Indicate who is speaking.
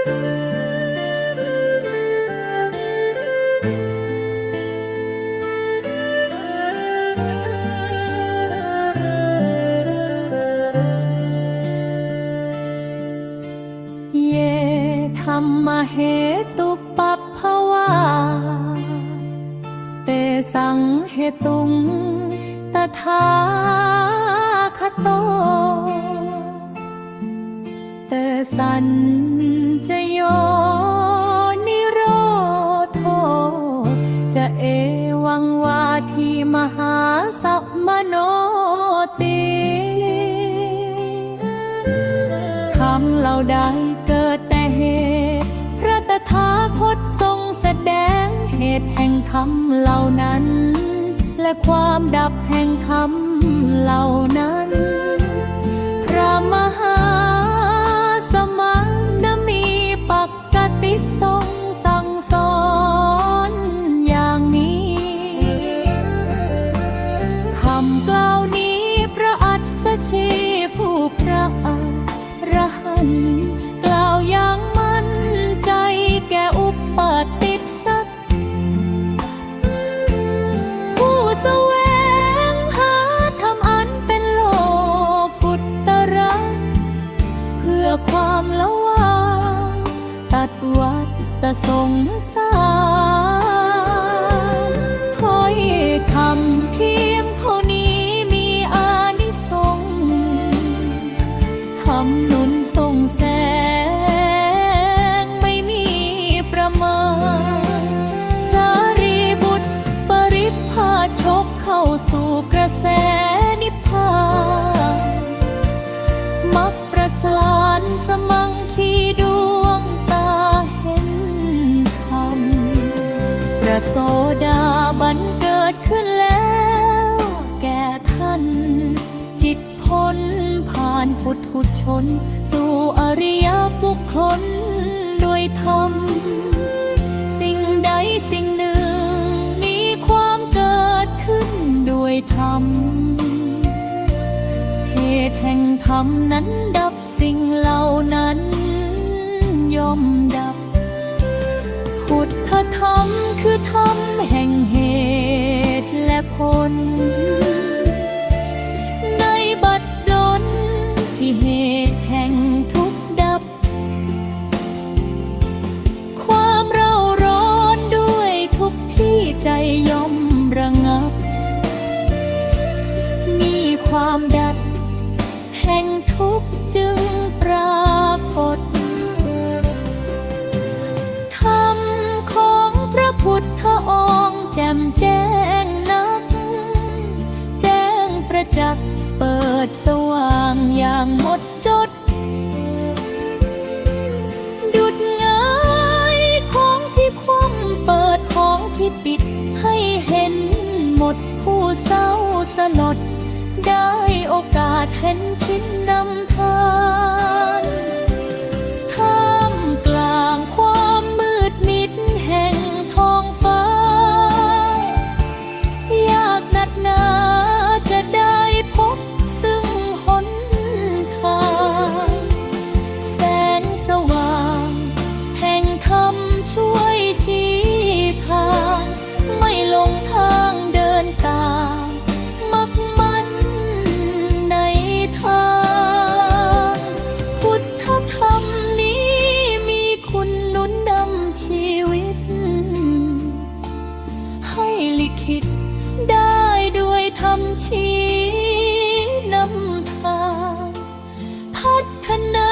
Speaker 1: เยธรรมเหตุปัปภวา เตสังเหตุงตถาคโต เตสัน วังวาทีมหาสัพมโนติคำเหล่าใดเกิดแต่เหตุ พระตถาคตทรงแสดงเหตุแห่งคำเหล่านั้น และความดับแห่งคำ สงสารถ้อยคำเพียงเท่านี้มีอานิสงส์คำนุนส่งแสงไม่มีประมาณ สารีบุตรปริพาชกเข้าสู่กระแสนิพพานมักประสานสมัง ขึ้นแล้วแก่ท่าน จิตพ้นผ่านพุทธุชน สู่อริยบุคคลด้วยธรรม สิ่งใดสิ่งหนึ่ง มีความเกิดขึ้นด้วยธรรมเหตุแห่งธรรมนั้นดับสิ่งเหล่านั้นย่อมดับพุทธธรรมคือธรรม แห่งเหตุและผลในบัดดลที่เหตุแห่งทุกข์ดับ ความเร่าร้อนด้วยทุกที่ใจย่อมระงับ มีความดับแห่งทุกจึงปรากฏธรรมของพระพุทธองค์แจ่มแจ้ง จักเปิดสว่างอย่างหมดจด ดุดเงยของที่คว่ำเปิดของที่ปิด ให้เห็นหมดผู้เศร้าสลด ได้โอกาสเห็นชิ้นนำทาง ฒนา